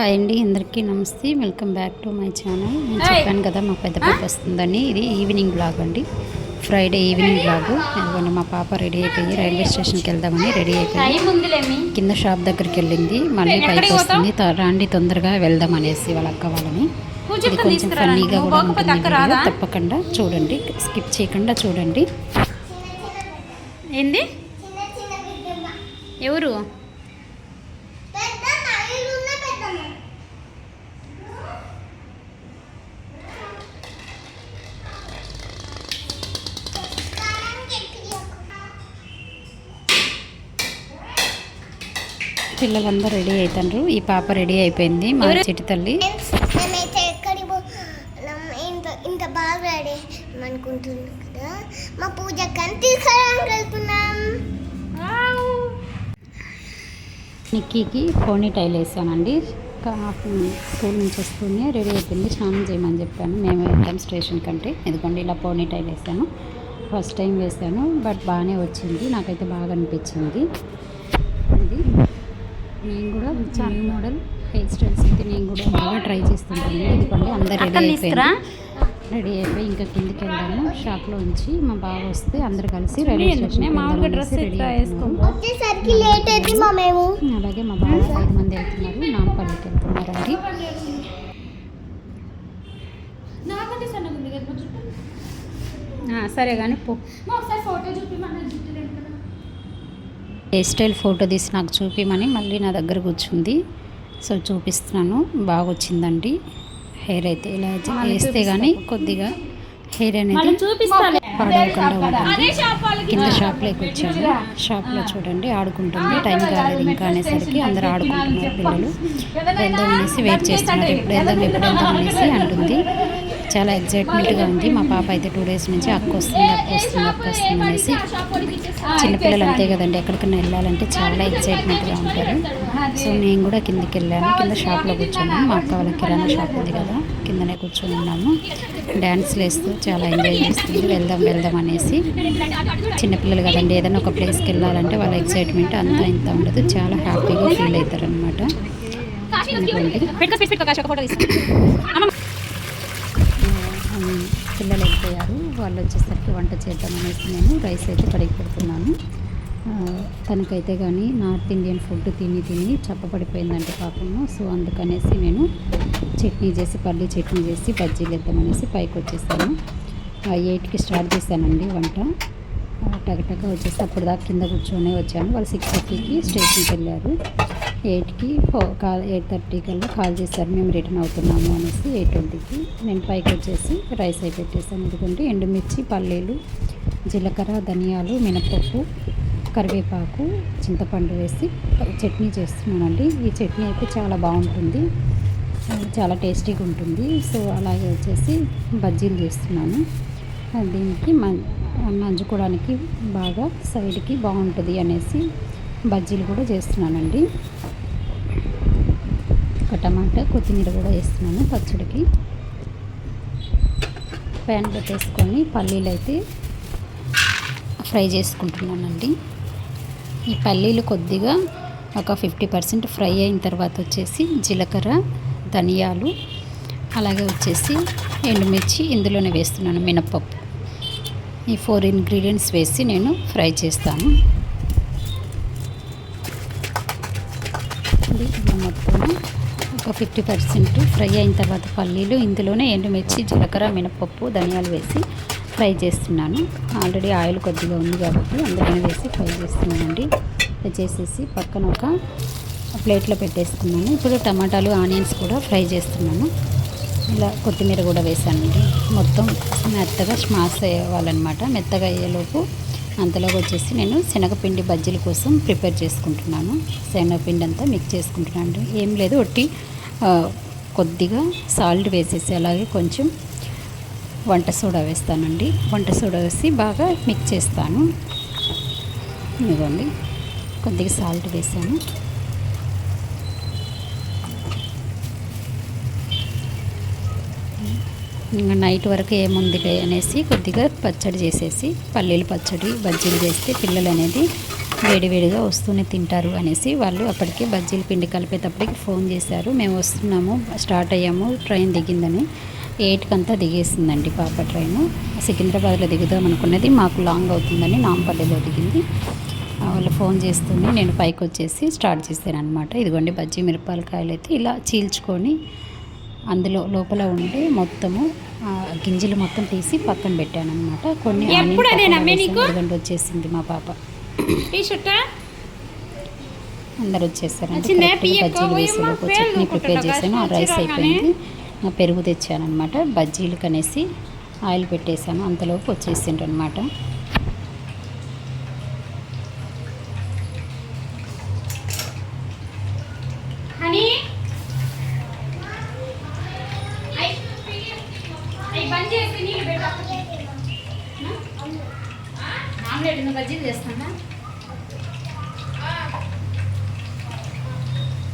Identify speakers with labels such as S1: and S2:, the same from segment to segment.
S1: Hi అండి అందరికీ నమస్తే. Welcome back to my channel నేను చెప్పాను కదా మా పెద్ద పాప వస్తుందని. ఇది ఈవినింగ్ బ్లాగ్ అండి. ఫ్రైడే ఈవినింగ్ బ్లాగ్ ఎందుకంటే మా పాప రెడీ అయిపోయి రైల్వే స్టేషన్కి వెళ్దామని రెడీ అయిపోయి
S2: టైం ఉందిలేమి
S1: కింద షాప్ దగ్గరికి వెళ్ళింది. మళ్ళీ పైకి వస్తుంది. త- రాండి తొందరగా వెళ్దాం అనేసి వాళ్ళ అక్క వాళ్ళని. ఇది కొంచెం ఫన్నీగా కూడా ఉంటుంది? తప్పకుండా చూడండి. స్కిప్ చేయకుండా చూడండి.
S2: ఏంది? ఎవరు?
S1: పిల్లలందరూ రెడీ అవుతారు ఈ పాప రెడీ అయిపోయింది. మా చిటి తల్లి.
S3: మేమైతే ఎక్కడికి పోతున్నాం ఇంత ఇంత బాగా రెడీ అనుకుంటున్నాం కదా. మా పూజ కానీ తీసుకురావడానికి వెళ్తున్నాం.
S1: నిక్కీకి పోనీ టైల్ వేసానండి. స్కూల్ నుంచి వస్తూనే రెడీ అయిపోయింది. స్నానం చేయమని చెప్పాను. మేము వెళ్తాం స్టేషన్ కంటే. ఎందుకంటే ఇలా పోనీ టైల్ వేసాను. ఫస్ట్ టైం వేసాను. బట్ బాగానే వచ్చింది. నాకైతే బాగా అనిపించింది. నేను కూడా న్యూ మోడల్ హెయిర్ స్టైల్స్ అయితే నేను కూడా బాగా ట్రై చేస్తుంటాను. ఎందుకంటే అందరు రెడీ అయిపోయింది. రెడీ అయిపోయి ఇంకా కిందికి వెళ్దాము. షాప్లో ఉంచి మా బావ వస్తే అందరు కలిసి రైల్వే? స్టేషన్ అలాగే మా బావ ఐదు మంది వెళ్తున్నారు. నాంపల్లికి వెళ్తున్నారండి. ఆ, సరే కానీ పో. హెయిర్ స్టైల్ ఫోటో తీసి నాకు చూపిమని మళ్ళీ నా దగ్గర కూర్చుంది. సో చూపిస్తున్నాను. బాగా వచ్చిందండి హెయిర్ అయితే ఇలా వేస్తే కానీ కొద్దిగా హెయిర్ అనేది పాడవకుండా ఉంటుంది కింద షాప్లోకి వచ్చాము షాప్లో చూడండి. ఆడుకుంటుంది. టైం కాలేదు. ఇంకా అనేసరికి అందరు ఆడుకుంటున్నారు పిల్లలు. వెళ్దాం అనేసి వెయిట్ చేస్తున్నారు. ఎప్పుడు వెళ్దాం ఎప్పుడు వెళ్దాం అనేసి అంటుంది. చాలా ఎగ్జైట్మెంట్గా ఉంది. మా పాప అయితే టూ డేస్ నుంచి అక్క వస్తుంది అక్క వస్తుంది అక్క వస్తుంది అనేసి చిన్నపిల్లలు అంతే కదండి. ఎక్కడికైనా వెళ్ళాలంటే చాలా ఎగ్జైట్మెంట్గా ఉంటారు. సో నేను కూడా కిందికి వెళ్ళాను. కింద షాప్లో కూర్చున్నాను మా అక్క వాళ్ళ కిరాణా షాప్ ఉంది కదా కిందనే కూర్చొని ఉన్నాము. డ్యాన్స్లు వేస్తూ చాలా ఎంజాయ్ చేస్తుంది వెళ్దాం వెళ్దాం అనేసి చిన్నపిల్లలు కదండి. ఏదైనా ఒక ప్లేస్కి వెళ్ళాలంటే వాళ్ళ ఎగ్జైట్మెంట్ అంతా ఇంత ఉండదు. చాలా హ్యాపీగా ఫీల్ అవుతారు అనమాట పిల్లలు వెళ్ళిపోయారు వాళ్ళు వచ్చేసరికి వంట చేద్దాం అనేసి నేను రైస్ అయితే కడిగి పెడుతున్నాను. తనకైతే కానీ నార్త్ ఇండియన్ ఫుడ్ తిని తిని చప్పపడిపోయిందంటే పాపము. సో అందుకనేసి నేను చట్నీ చేసి పల్లి చట్నీ చేసి బజ్జీలు వేద్దామనేసి పైకి వచ్చేసాను. ఎయిట్కి స్టార్ట్ చేశానండి వంట. టగటగా వచ్చేసి అప్పుడు దాకా కింద కూర్చొని వచ్చాను. వాళ్ళు సిక్స్ థర్టీకి స్టేషన్కి వెళ్ళారు. ఎయిట్కి కాల్ ఎయిట్ థర్టీ కల్లా కాల్ చేశారు. మేము రిటర్న్ అవుతున్నాము అనేసి ఎయిట్ ట్వంటీకి నేను పైకి వచ్చేసి రైస్ అయి పెట్టేసాను ఎందుకంటే ఎండుమిర్చి పల్లీలు జీలకర్ర ధనియాలు మినపప్పు కరివేపాకు చింతపండు వేసి చట్నీ చేస్తున్నానండి. ఈ చట్నీ అయితే చాలా బాగుంటుంది. చాలా టేస్టీగా ఉంటుంది. సో అలాగే వచ్చేసి బజ్జీలు చేస్తున్నాను. దీనికి మం- నంచుకోవడానికి బాగా సైడ్కి బాగుంటుంది అనేసి బజ్జీలు కూడా చేస్తున్నానండి. ఒక టమాటా కొత్తిమీర కూడా వేస్తున్నాను పచ్చడికి. ప్యాన్ పెట్టేసుకొని పల్లీలు అయితే ఫ్రై చేసుకుంటున్నానండి. ఈ పల్లీలు కొద్దిగా ఒక ఫిఫ్టీ పర్సెంట్ ఫ్రై అయిన తర్వాత వచ్చేసి జీలకర్ర ధనియాలు అలాగే వచ్చేసి ఎండుమిర్చి ఇందులోనే వేస్తున్నాను మినప్పప్పు ఈ ఫోర్ ఇంగ్రీడియంట్స్ వేసి నేను ఫ్రై చేస్తాను. ఇది మొత్తం ఒక ఫిఫ్టీ పర్సెంట్ ఫ్రై అయిన తర్వాత పల్లీలు ఇందులోనే ఎండుమిర్చి జీలకర్ర మినపప్పు ధనియాలు వేసి ఫ్రై చేస్తున్నాను. ఆల్రెడీ ఆయిల్ కొద్దిగా ఉంది కాబట్టి అందులోనే వేసి ఫ్రై చేస్తున్నానండి. ఫ్రై చేసేసి పక్కన ఒక ప్లేట్లో పెట్టేస్తున్నాను ఇప్పుడు టమాటాలు ఆనియన్స్ కూడా ఫ్రై చేస్తున్నాను. ఇలా కొత్తిమీర కూడా వేసానండి మొత్తం మెత్తగా స్మాష్ అయ్యేవాళ్ళనమాట మెత్తగా అయ్యేలోపు అంతలోకి వచ్చేసి నేను శనగపిండి బజ్జీల కోసం ప్రిపేర్ చేసుకుంటున్నాను. శనగపిండి అంతా మిక్స్ చేసుకుంటున్నాను ఏం లేదు ఒట్టి కొద్దిగా సాల్ట్ వేసేసి అలాగే కొంచెం వంట సోడా వేస్తానండి. వంట సోడా వేసి బాగా మిక్స్ చేస్తాను. ఇదిగోండి కొద్దిగా సాల్ట్ వేసాను. ఇంకా నైట్ వరకు ఏముందిలే అనేసి కొద్దిగా పచ్చడి చేసేసి పల్లీలు పచ్చడి బజ్జీలు చేస్తే పిల్లలు అనేది వేడివేడిగా వస్తూనే తింటారు అనేసి వాళ్ళు అప్పటికే బజ్జీలు పిండి కలిపేటప్పటికి ఫోన్ చేశారు. మేము వస్తున్నాము స్టార్ట్ అయ్యాము ట్రైన్ దిగిందని. ఎయిట్కి అంతా దిగేసిందండి పాప ట్రైన్. సికింద్రాబాద్లో దిగుదాం అనుకున్నది మాకు లాంగ్ అవుతుందని నాంపల్లిలో దిగింది. వాళ్ళు ఫోన్ చేస్తూనే నేను పైకి వచ్చేసి స్టార్ట్ చేశాను అనమాట ఇదిగోండి బజ్జీ మిరపకాయలు అయితే ఇలా చీల్చుకొని అందులో లోపల ఉండే మొత్తము గింజలు మొత్తం తీసి పక్కన పెట్టాను అనమాట కొన్ని? ఇదిగోండి వచ్చేసింది మా పాప. అందరు
S2: పియ్యక్క,
S1: బజ్జీలు వేసి చట్నీ ప్రిపేర్ చేశాను. ఆ రైస్. అయిపోయింది. నా పెరుగు తెచ్చాను అనమాట బజ్జీలు కనేసి ఆయిల్ పెట్టేశాను. అంతలోపు వచ్చేసిండ్రు అనమాట
S2: ఆమ్లెట్ నువ్వు బజ్జీలు చేస్తానా?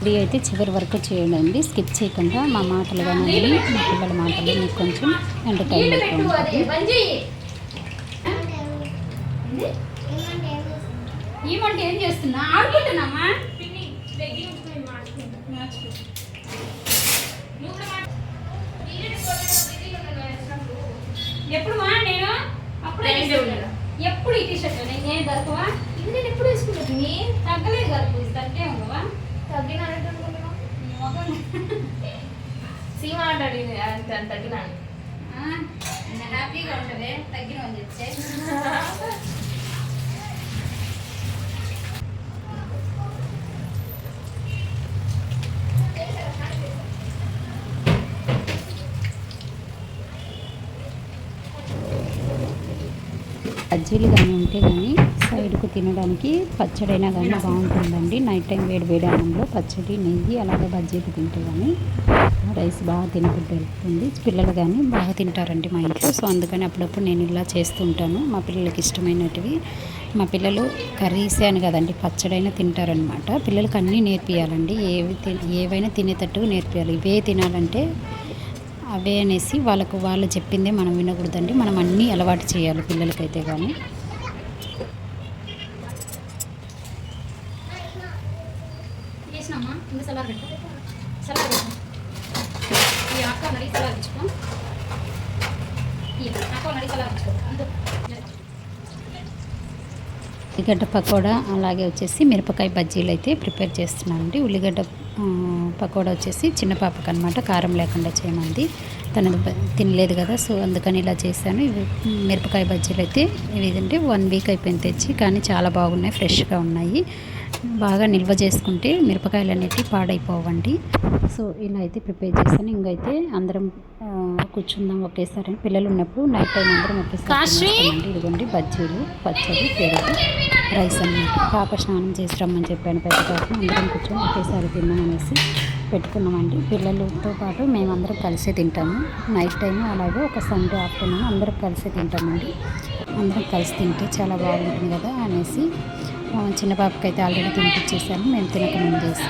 S1: ఇది అయితే చివరి వరకు చేయండి. స్కిప్ చేయకుండా మా మాటలు కానీ మా పిల్లల మాటలు మీకు కొంచెం ఎంటర్టైన్మెంట్ ఉంటుంది
S2: ఏమంటే ఏం చేస్తున్నా? ఆడుకుంటున్నామా? ఎప్పుడు మా నేను? అప్పుడే. ఎప్పుడు ఈ టీషర్ట్ నేను ఏం దొరకవా ఇది నేను ఎప్పుడు వేసుకుంటుంది తగ్గలేదు కదా పూజ తగ్గే ఉండవా నీ ముఖం
S4: సీమ అంటాడు ఇది తగ్గినాను.
S2: హ్యాపీగా ఉంటుంది. తగ్గిన అని చెప్తే.
S1: బజ్జీలు కానీ ఉంటే కానీ సైడ్కు తినడానికి పచ్చడైనా కానీ బాగుంటుందండి. నైట్ టైం వేడి వేడి అన్నంలో పచ్చడి నెయ్యి అలాగే బజ్జీలు తింటే కానీ రైస్ బాగా తినబుద్ధి వెళ్తుంది పిల్లలు కానీ బాగా తింటారండి మా ఇంట్లో. సో అందుకని అప్పుడప్పుడు నేను ఇలా చేస్తుంటాను. మా పిల్లలకి ఇష్టమైనటివి. మా పిల్లలు కర్రీసే అని కదండి పచ్చడైనా తింటారనమాట పిల్లలకి అన్నీ నేర్పియాలండి. ఏవి తి- ఏవైనా తినేటట్టుగా నేర్పియాలి. ఇవే తినాలంటే అవే అనేసి వాళ్ళకు వాళ్ళు చెప్పిందే మనం వినకూడదండి. మనం అన్నీ అలవాటు చేయాలి పిల్లలకైతే కానీ
S2: చేసినమ్మా ఇంకా ఈ అక్క మరి సలార్ ఇచ్చుకో. ఈ అక్క మరి సలార్ ఇచ్చుకో. అందుకు
S1: ఉల్లిగడ్డ పకోడా అలాగే వచ్చేసి మిరపకాయ బజ్జీలు అయితే ప్రిపేర్ చేస్తున్నానండి. ఉల్లిగడ్డ పకోడా వచ్చేసి చిన్న పాపకు అనమాట కారం లేకుండా చేయమంది. తనది తినలేదు కదా సో అందుకని ఇలా చేశాను. ఇవి మిరపకాయ బజ్జీలు అయితే ఇవి ఏంటంటే వన్ వీక్ అయిపోయింది తెచ్చి కానీ చాలా బాగున్నాయి ఫ్రెష్గా ఉన్నాయి. బాగా నిల్వ చేసుకుంటే మిరపకాయలు అనేవి పాడైపోవండి. సో ఇలా అయితే ప్రిపేర్ చేశాను. ఇంకైతే అందరం కూర్చుందాం ఒకేసారి. పిల్లలు ఉన్నప్పుడు నైట్ టైం అందరం ఒకేసారి. ఇదిగోండి బజ్జీలు పచ్చడి పెరుగు రైస్ అన్నమాట. పాప స్నానం చేసి రమ్మని చెప్పాను పెద్ద పాప. అందరం కూర్చొని ఒకేసారి తిన్నాం అనేసి పెట్టుకున్నామండి. పిల్లలతో పాటు మేమందరం కలిసే తింటాము. నైట్ టైం అలాగే ఒక సండే ఆఫ్టర్నూన్ అందరం కలిసే తింటామండి. అందరం కలిసి తింటే చాలా బాగుంటుంది కదా అనేసి చిన్న పాపకి అయితే ఆల్రెడీ తినిపించేసాను మేము తినక ముందు చేసి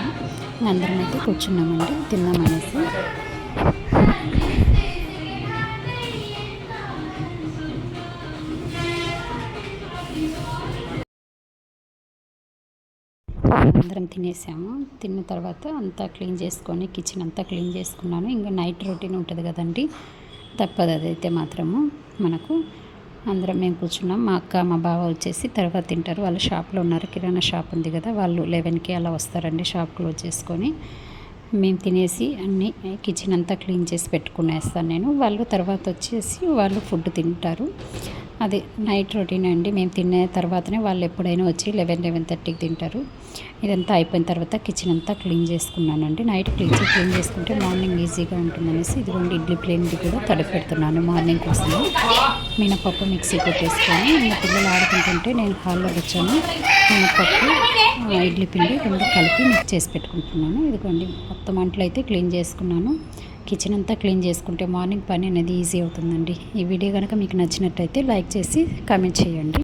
S1: అందరం అయితే కూర్చున్నామండి. తిన్నామనేసి. అందరం తినేసాము. తిన్న తర్వాత అంతా క్లీన్ చేసుకొని కిచెన్ అంతా క్లీన్ చేసుకున్నాను. ఇంకా నైట్ రొటీన్ ఉంటుంది కదండి. తప్పదు అదైతే మాత్రము మనకు. అందరం మేము కూర్చున్నాం. మా అక్క మా బావ వచ్చేసి తర్వాత తింటారు. వాళ్ళు షాప్లో ఉన్నారు. కిరాణా షాప్ ఉంది కదా వాళ్ళు లెవెన్కి అలా వస్తారండి షాప్ క్లోజ్ చేసుకొని. మేము తినేసి అన్నీ కిచెన్ అంతా క్లీన్ చేసి పెట్టుకునేస్తాను నేను. వాళ్ళు తర్వాత వచ్చేసి వాళ్ళు ఫుడ్ తింటారు. అది నైట్ రొటీన్ అండి. మేము తినే తర్వాతనే వాళ్ళు ఎప్పుడైనా వచ్చి లెవెన్ లెవెన్ థర్టీకి తింటారు. ఇదంతా అయిపోయిన తర్వాత కిచెన్ అంతా క్లీన్ చేసుకున్నానండి. నైట్ క్లీన్ క్లీన్ చేసుకుంటే మార్నింగ్ ఈజీగా ఉంటుందనేసి ఇదిగోండి ఇడ్లీ ప్లేన్ది కూడా తడిపి పెడుతున్నాను మార్నింగ్ కోసం. మినపప్పు మిక్సీ కొట్టేసుకొని ఇంకా పిల్లలు ఆడుకుంటుంటే నేను హాల్లో కూర్చొని మినపప్పు ఇడ్లీ పిండి రెండు కలిపి మిక్స్ చేసి పెట్టుకుంటున్నాను. ఇదిగోండి మొత్తం అంట్లు అయితే క్లీన్ చేసుకున్నాను. కిచెన్ అంతా క్లీన్ చేసుకుంటే మార్నింగ్ పని అనేది ఈజీ అవుతుందండి. ఈ వీడియో కనుక మీకు నచ్చినట్టయితే లైక్ చేసి కామెంట్ చేయండి.